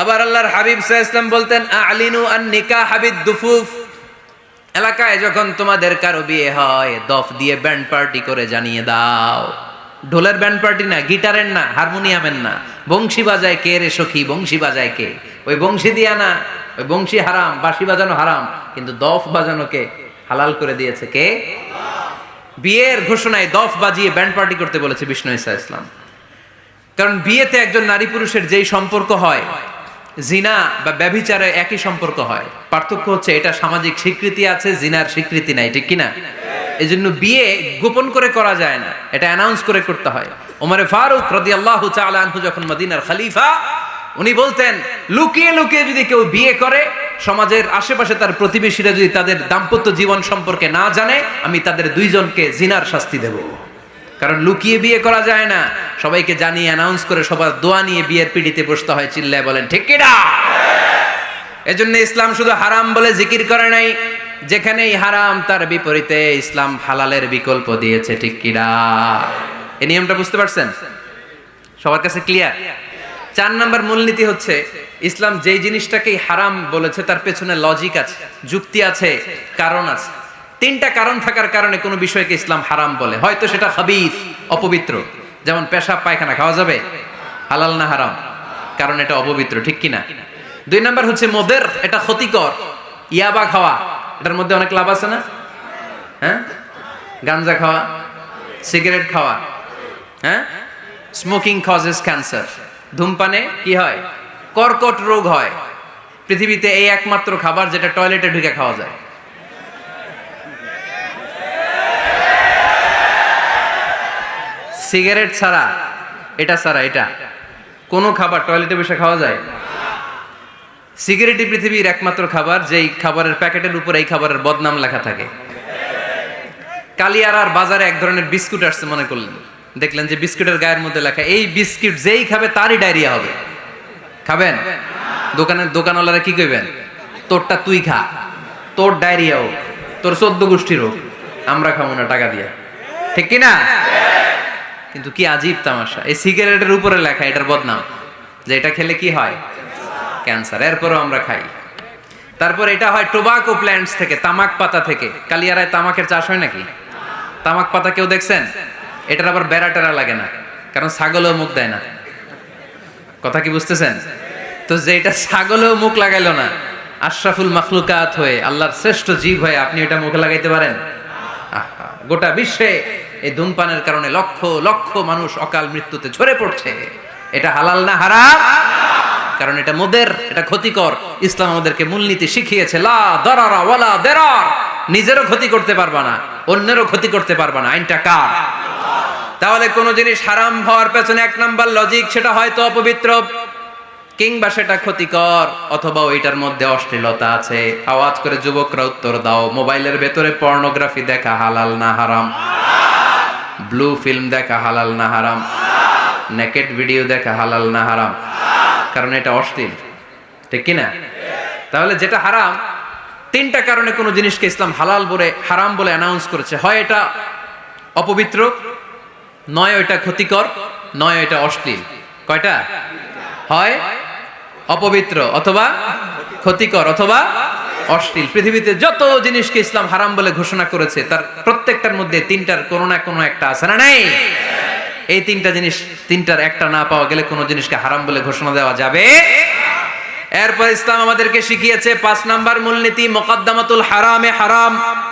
আবার আল্লাহর হাবিব ওয়াসাল্লাম বলতেন, আলিনু আন নিকাহ হাবিদ দুফুফ। এলাকায় যখন তোমাদের কারও বিয়ে হয়, দফ দিয়ে ব্যান্ড পার্টি করে জানিয়ে দাও। ঢোলের ব্যান্ড পার্টি না, গিটারের না, হারমোনিয়ামের না। বংশী বাজায় কে রে সখী, বংশী বাজায় কে? ওই বংশী দিয়া না, ওই বংশী হারাম, বাঁশি বাজানো হারাম, কিন্তু দফ বাজানোকে হালাল করে দিয়েছে কে? বিয়ের ঘোষণায় দফ বাজিয়ে ব্যান্ড পার্টি করতে বলেছে বিষ্ণু ইসা ইসলাম। কারণ বিয়েতে একজন নারী পুরুষের যেই সম্পর্ক হয় জিনা বা ব্যভিচারে একই সম্পর্ক হয়। পার্থক্য হচ্ছে এটা সামাজিক স্বীকৃতি আছে, জিনার স্বীকৃতি নাই, ঠিক কিনা? এই জন্য বিয়ে গোপন করে করা যায় না, এটা অ্যানাউন্স করে করতে হয়। ওমরে ফারুক রদি আল্লাহ আনহু যখন মদিনার খলিফা, উনি বলতেন, লুকিয়ে লুকিয়ে যদি কেউ বিয়ে করে, সমাজের আশেপাশে তার প্রতিবেশীরা যদি তাদের দাম্পত্য জীবন সম্পর্কে না জানে, আমি তাদের দুইজনকে জিনার শাস্তি দেব। কারণ লুকিয়ে বিয়ে করা যায় না। সবাইকে জানিয়ে অ্যানাউন্স করে সবার দোয়া নিয়ে বিয়ের পিড়িতে বসতে হয়, চিল্লায় বলেন, ঠিক কিনা এজন্য ইসলাম শুধু হারাম বলে জিকির করে নাই। যেখানেই হারাম, তার বিপরীতে ইসলাম হালালের বিকল্প দিয়েছে, ঠিক কিনা এই নিয়মটা বুঝতে পারছেন? সবার কাছে ক্লিয়ার চার নাম্বার মূলনীতি হচ্ছে, ইসলাম যেই জিনিসটাকেই হারাম বলেছে, তার পেছনে লজিক আছে, যুক্তি আছে, কারণ আছে। তিনটা কারণ থাকার কারণে কোনো বিষয়কে ইসলাম হারাম বলে। হয়তো সেটা হাবিস অপবিত্র। যেমন পেশাব, পায়খানা খাওয়া যাবে? হালাল না হারাম? কারণ এটা অপবিত্র, ঠিক কিনা? দুই নাম্বার হচ্ছে মোদের, এটা ক্ষতিকর। ইয়াবা খাওয়া, এটার মধ্যে অনেক লাভ আছে না? হ্যাঁ? গাঞ্জা খাওয়া, সিগারেট খাওয়া হ্যাঁ? স্মোকিং কজেস ক্যান্সার ধূমপানে কি হয়? কর্কট রোগ হয়। পৃথিবীতে এই একমাত্র খাবার যেটা টয়লেটে ঢুকে খাওয়া যায়। সিগারেট ছাড়া, এটা ছাড়া, এটা। কোনো খাবার টয়লেটে বসে খাওয়া যায়? সিগারেটই পৃথিবীর একমাত্র খাবার, যেই খাবারের প্যাকেটের উপর এই খাবারের বদনাম লেখা থাকে। কালিয়ারার বাজারে এক ধরনের বিস্কুট আসছে, মনে করলেন। দেখলেন যে বিস্কুটের গায়ের মধ্যে লেখা, এই বিস্কুট যেই খাবে তারই ডায়রিয়া হবে। খাবেন? দোকানের দোকানওয়ালারা কি কইবেন? তোরটা তুই খা। তোর ডায়রিয়া হোক, তোর চোদ্দ গোষ্ঠীর হোক, আমরা খাব না টাকা দিয়ে। ঠিক কি না কিন্তু কি আজীব তামাশা। এই সিগারেটের উপরে লেখা, এটার বদনাম, যে এটা খেলে কি হয়? ক্যান্সার। এরপরও আমরা খাই। তারপর এটা হয় টোবাকো প্ল্যান্টস থেকে, তামাক পাতা থেকে। কালিয়ারায় তামাকের চাষ হয় নাকি? তামাক পাতা কেউ দেখছেন? এটার আবার বেড়া টেরা লাগে না, কারণ ছাগলও মুখ দেয় না। কথা কি বুঝতেছেন? তো যে এটা ছাগলেও মুখ লাগাইলো না, আশরাফুল মখলুকাত হয়ে, আল্লাহর শ্রেষ্ঠ জীব হয়ে আপনি এটা মুখে লাগাইতে পারেন? গোটা বিশ্বে এই ধূমপানের কারণে লক্ষ লক্ষ মানুষ অকাল মৃত্যুতে ঝরে পড়ছে। এটা হালাল না হারাম? কারণ এটা মোদের, এটা ক্ষতিকর। ইসলাম আমাদেরকে মূলনীতি শিখিয়েছে, লা দরারা ওয়ালা দেরার। নিজেরও ক্ষতি করতে পারবা না, অন্যেরও ক্ষতি করতে পারবা না। আইনটা কার? তাহলে কোন জিনিস হারাম হওয়ার পেছনে এক নাম্বার লজিক সেটা হয়তো অপবিত্র, কিংবা সেটা ক্ষতিকর, অথবা ওইটার মধ্যে অশ্লীলতা আছে। আওয়াজ করে যুবকরা উত্তর দাও, মোবাইলের ভেতরে পর্নোগ্রাফি দেখা হালাল না হারাম? ব্লু ফিল্ম দেখা হালাল না হারাম। নেকেট ভিডিও দেখা হালাল না হারাম। কারণ এটা অশ্লীল। ঠিক কিনা? তাহলে যেটা হারাম, তিনটা কারণে কোনো জিনিসকে ইসলাম হালাল বলে, হারাম বলে অ্যানাউন্স করেছে। হয় এটা অপবিত্র, নয় ওইটা ক্ষতিকর, নয় এটা অশ্লীল। কয়টা? হয় অপবিত্র অথবা ক্ষতিকর অথবা অশ্লীল। পৃথিবীতে যত জিনিসকে ইসলাম হারাম বলে ঘোষণা করেছে, তার প্রত্যেকটার মধ্যে তিনটার কোনো না কোনো একটা আছে না নাই? এই তিনটা জিনিস, তিনটার একটা না পাওয়া গেলে কোনো জিনিসকে হারাম বলে ঘোষণা দেওয়া যাবে? এরপর ইসলাম আমাদেরকে শিখিয়েছে পাঁচ নাম্বার মূলনীতি, মোকাদ্দামাতুল হারামে হারাম।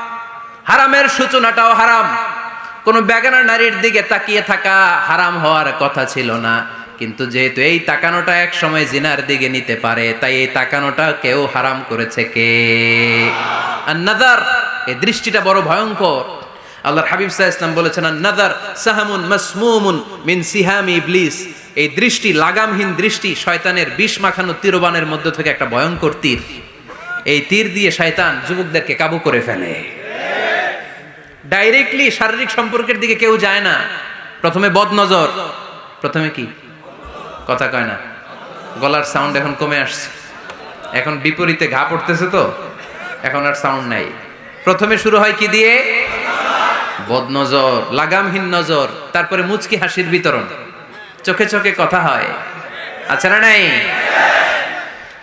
হারামের সূচনাটাও হারাম। কোন বেগানা নারীর দিকে তাকিয়ে থাকা হারাম হওয়ার কথা ছিল না। কিন্তু যেহেতু এই তাকানোটা এক সময় জিনার দিকে নিতে পারে, তাই এই তাকানোটা কেউ হারাম করেছে কে? নাজার এই দৃষ্টিটা বড় ভয়ঙ্কর। আল্লাহর হাবিব সাহা ইসলাম বলেছেন নাজার সাহামুন মাসমুমুন মিন সিহামি ইবলিস। এই দৃষ্টি, লাগামহীন দৃষ্টি শয়তানের বিষ মাখানো তীরবানের মধ্য থেকে একটা ভয়ঙ্কর তীর। এই তীর দিয়ে শয়তান যুবকদেরকে কাবু করে ফেলে। ডাইরেক্টলি শারীরিক সম্পর্কের দিকে কেউ যায় না। প্রথমে বদ নজর প্রথমে কি? কথা কয় না। গলার সাউন্ড এখন কমে আসছে। এখন বিপরীতে ঘা পড়তেছে তো, এখন আর সাউন্ড নাই। প্রথমে শুরু হয় কি দিয়ে? বদ নজর লাগামহীন নজর, তারপরে মুচকি হাসির বিতরণ। চোখে চোখে কথা হয়। আচ্ছা না নাই?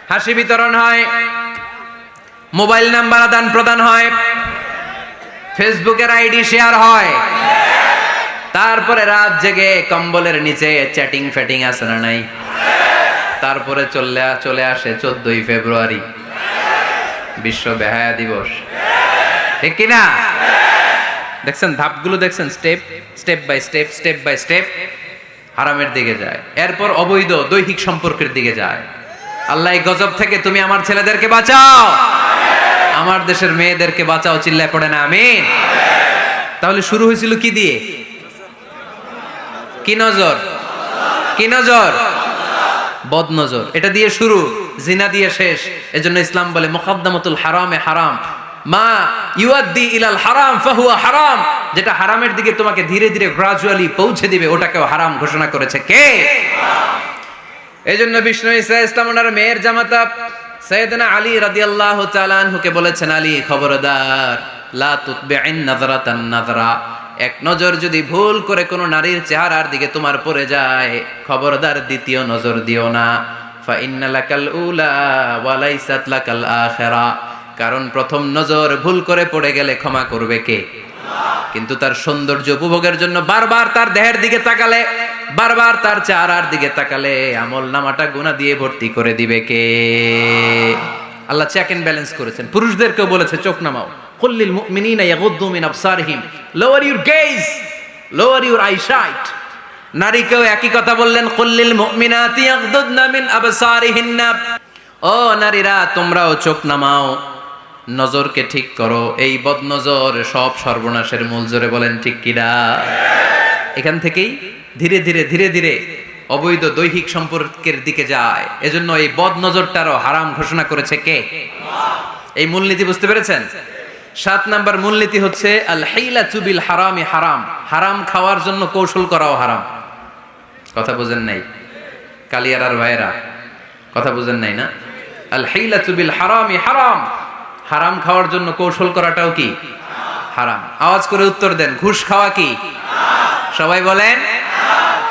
হাসি বিতরণ হয়। মোবাইল নাম্বার আদান প্রদান হয়। ফেসবুকের আইডি শেয়ার হয়। তারপরে রাত জেগে কম্বলের নিচে চ্যাটিং ফ্যাটিং আছে না নাই? তারপরে চলে চলে আসে চোদ্দই ফেব্রুয়ারি। বিশ্ব বেহায়া দিবস। ঠিক কিনা দেখছেন, ধাপগুলো দেখছেন, step step by step step by step হারামের দিকে যায়। এরপর অবৈধ দৈহিক সম্পর্কের দিকে যায়। আল্লাহ গজব থেকে তুমি আমার ছেলেদেরকে বাঁচাও। আমার দেশের মেয়েদেরকে বাঁচাও, চিল্লায় পড়ে না, আমিন। তাহলে শুরু হয়েছিল কি দিয়ে? কি নজর? কি নজর? বদ নজর এটা দিয়ে শুরু, জিনা দিয়ে শেষ। এজন্য ইসলাম বলে মুকদ্দামাতুল হারামে হারাম। মা ইউআদ্দি ইলাল হারাম, ফাহুয়া হারাম। যেটা হারামের দিকে তোমাকে ধীরে ধীরে গ্রাজুয়ালি পৌঁছে দিবে, ওটাকেও হারাম ঘোষণা করেছে কে? এই জন্য বিষ্ণু ইসা ইসলাম ওনার মেয়ের জামাতা সৈয়দনা আলী রাদিয়াল্লাহু তাআলা আনহুকে বলেছেন, আলী খবরদার, লা তুতবি'ইন নাযরাতান নাযরা। এক নজর যদি ভুল করে কোনো নারীর চেহারার দিকে তোমার পড়ে যায়, খবরদার দ্বিতীয় নজর দিও না। কারণ প্রথম নজর ভুল করে পড়ে গেলে ক্ষমা করবে কে? কিন্তু তার সৌন্দর্য উপভোগের জন্য বারবার তার দেহের দিকে তাকালে, বারবার তার চেহারার দিকে তাকালে আমল নামাটা গুণা দিয়ে ভর্তি করে দিবে কে? আল্লাহ চেক ব্যালেন্স করেছেন। পুরুষদেরকেও বলেছে, চোখ নামাও। কুল্লিল মুমিনিনা ইয়াগুদ্দু মিন আবসারিহিম। Lower your gaze lower your eyesight নারীকেও একই কথা বললেন কুল্লিল মুমিনাতি ইয়াগদুদনা মিন আবসারিহিন্না। ও নারীরা, তোমরাও চোখ নামাও, নজরকে ঠিক করো। এই বদনজর সব সর্বনাশের মূল জোরে বলেন, ঠিক কিনা এখান থেকেই ধীরে ধীরে ধীরে ধীরে অবৈধ দৈহিক সম্পর্কের দিকে যায়। এজন্য এই বদ নজরটারও হারাম ঘোষণা করেছে কে? এই মূলনীতি বুঝতে পেরেছেন? সাত নাম্বার মূলনীতি হচ্ছে আল হাইলা চুবিল হারামি। হারাম হারাম খাওয়ার জন্য কৌশল করাও হারাম। কথা বুঝেন নাই? কালিয়ারার ভাইয়েরা, কথা বুঝেন নাই না? আল হাইলা চুবিল হারামি হারাম। হারাম খাওয়ার জন্য কৌশল করাটাও কি? হারাম। আওয়াজ করে উত্তর দেন, ঘুষ খাওয়া কি? সবাই বলেন,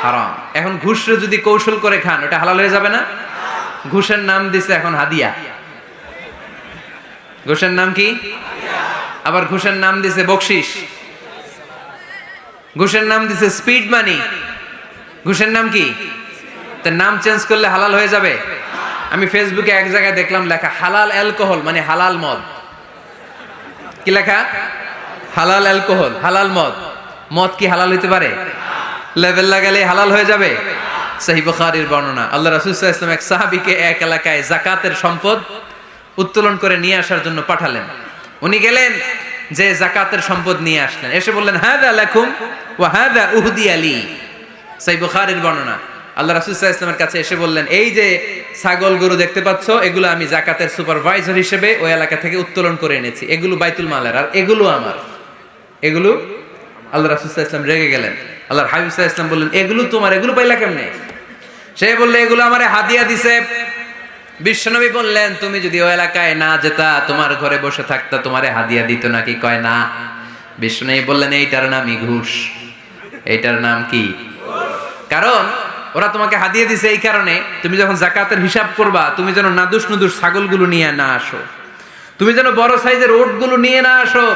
হারাম। এখন ঘুষরে যদি কৌশল করে খান, ওটা হালাল হয়ে যাবে না? ঘুষের নাম দিছে এখন হাদিয়া। ঘুষের নাম কি? আবার ঘুষের নাম দিছে বকশিস। ঘুষের নাম দিছে স্পিড মানি। ঘুষের নাম কি? তার নাম চেঞ্জ করলে হালাল হয়ে যাবে। আমি ফেসবুকে এক জায়গায় দেখলাম লেখা, হালাল অ্যালকোহল মানে হালাল মদ। কি লেখা? হালাল অ্যালকোহল, হালাল মদ। মদ কি হালাল হইতে পারে? লেভেল লাগালে হালাল হয়ে যাবে। সহি বুখারীর বর্ণনা। আল্লাহ রাসূল ওয়াসাল্লাম এক সাহাবিকে এক এলাকায় জাকাতের সম্পদ উত্তোলন করে নিয়ে আসার জন্য পাঠালেন। উনি গেলেন যে জাকাতের সম্পদ নিয়ে আসলেন। এসে বললেন হাদা লাকুম ওয়া হাদা উহদি আলী। সহি বুখারীর বর্ণনা। আল্লাহ রাসূল সাল্লাল্লাহু আলাইহি কাছে এসে বললেন, এই যে ছাগল গরু দেখতে পাচ্ছ, এগুলো আমি জাকাতের সুপারভাইজার হিসেবে ওই এলাকা থেকে উত্তোলন করে এনেছি। এগুলো বাইতুল মালের, আর এগুলো আমার। এগুলো আল্লাহ রাসূল সাল্লাল্লাহু আলাইহি রেগে গেলেন। আল্লাহর হাবিব সাল্লাল্লাহু আলাইহি বললেন, এগুলো তোমার, এগুলো পাইলা কেমনে? সে বললে, এগুলো আমারে হাদিয়া দিছে বিশ্বনবী বললেন, তুমি যদি ওই এলাকায় না যেতা, তোমার ঘরে বসে থাকতা, তোমারে হাদিয়া দিত নাকি? কয়, না। বিশ্বনবী বললেন, এইটার নামই ঘুষ। এইটার নাম কি? কারণ ওরা তোমাকে হাদিয়ে দিছে এই কারণে, তুমি যখন জাকাতের হিসাব করবা, তুমি যেন নাদুস নুদুস ছাগলগুলো নিয়ে না আসো। তুমি যেন বড় সাইজের ওটগুলো নিয়ে না আসো।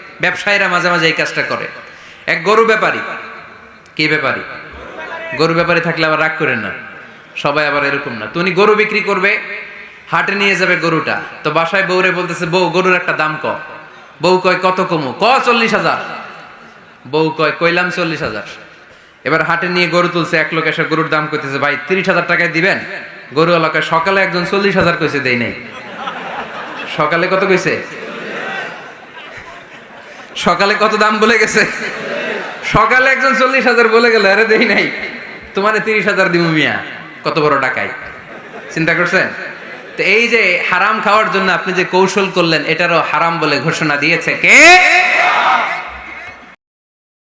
ব্যবসায়ীরা মাঝে মাঝে এই কাজটা করে। এক গরু ব্যাপারী। কি ব্যাপারী? গরু ব্যাপারী থাকলে আবার রাগ করেন না। সবাই আবার এরকম না। তো উনি গরু বিক্রি করবে, হাটে নিয়ে যাবে গরুটা। তো বাসায় বউরে বলতেছে, বউ, গরুর একটা দাম ক। বউ কয়, কত কমু? ক, চল্লিশ হাজার। বউ কয়, কইলাম চল্লিশ হাজার। এবার হাটে নিয়ে গরু তুলছে, এক লোক এসে গরুর দাম করতেছে ভাই, তিরিশ হাজার টাকায় দিবেন? গরু এলাকায় সকালে একজন চল্লিশ হাজার কইছে দেয় নাই। সকালে কত কইছে? সকালে কত দাম বলে গেছে? সকালে একজন চল্লিশ হাজার বলে গেল, আরে দেই নাই। তোমার তিরিশ হাজার দিব মিয়া, কত বড় টাকায় চিন্তা করছেন? তো এই যে হারাম খাওয়ার জন্য আপনি যে কৌশল করলেন, এটারও হারাম বলে ঘোষণা দিয়েছে কে?